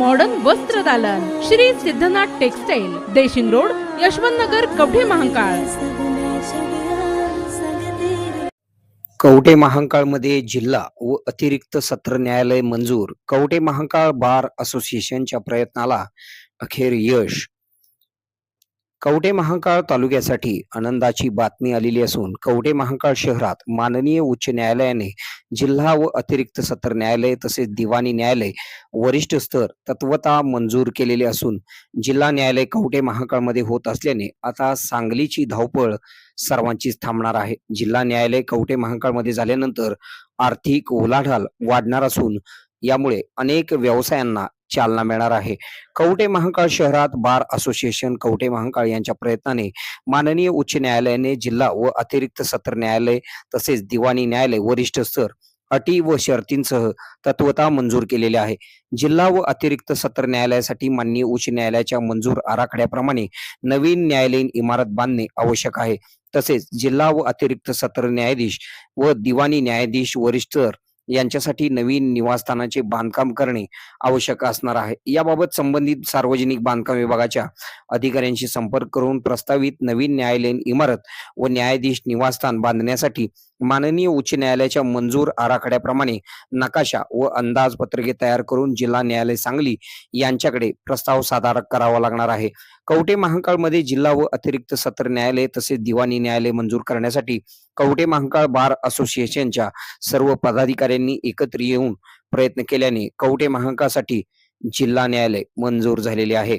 Modern वस्त्र दालन. Shri Siddhanath textile Deshing road Yashwant Nagar Kavathe Mahankal. Kavathe महांकाळमध्ये जिल्हा व अतिरिक्त सत्र न्यायालय मंजूर. कवठे महांकाळ बार असोसिएशनच्या प्रयत्नाला अखेर यश. कवठे महाकाळ तालुक्यासाठी आनंदाची बातमी आलेली असून कवठे महाकाळ शहरात माननीय उच्च न्यायालयाने जिल्हा व अतिरिक्त सत्र न्यायालय तसेच दिवाणी न्यायालय वरिष्ठ स्तर तत्वता मंजूर केलेले असून जिल्हा न्यायालय कवठे महाकाळमध्ये होत असल्याने आता सांगलीची धावपळ सर्वांचीच थांबणार आहे. जिल्हा न्यायालय कवटे महाकाळमध्ये झाल्यानंतर आर्थिक उलाढाल वाढणार असून यामुळे अनेक व्यवसायांना चालना मिळणार आहे. कवटे महाकाळ शहरात बार असोसिएशन कवटे महाकाळ यांच्या प्रयत्नाने माननीय उच्च न्यायालयाने जिल्हा व अतिरिक्त सत्र न्यायालय तसेच दिवाणी न्यायालय वरिष्ठ स्तर अटी व शर्तींसह तत्वता मंजूर केलेले आहे. जिल्हा व अतिरिक्त सत्र न्यायालयासाठी माननीय उच्च न्यायालयाच्या मंजूर आराखड्याप्रमाणे नवीन न्यायालयीन इमारत बांधणे आवश्यक आहे. तसेच जिल्हा व अतिरिक्त सत्र न्यायाधीश व दिवाणी न्यायाधीश वरिष्ठ स्तर यांच्यासाठी नवीन निवासस्थानाचे बांधकाम करणे आवश्यक असणार आहे. याबाबत संबंधित सार्वजनिक बांधकाम विभागाच्या अधिकाऱ्यांशी संपर्क करून प्रस्तावित नवीन न्यायालयीन इमारत व न्यायाधीश निवासस्थान बांधण्यासाठी माननीय उच्च न्यायालयाच्या मंजूर आराखड्याप्रमाणे नकाशा व अंदाजपत्रके तयार करून जिल्हा न्यायालय सांगली यांच्याकडे प्रस्ताव सादर करावा लागणार आहे. कवटे महांकाळमध्ये जिल्हा व अतिरिक्त सत्र न्यायालय तसेच दिवाणी न्यायालय मंजूर करण्यासाठी कवटे महांकाळ बार असोसिएशनच्या सर्व पदाधिकाऱ्यांनी एकत्र येऊन प्रयत्न केल्याने कवटे महांकाळसाठी जिल्हा न्यायालय मंजूर झालेले आहे.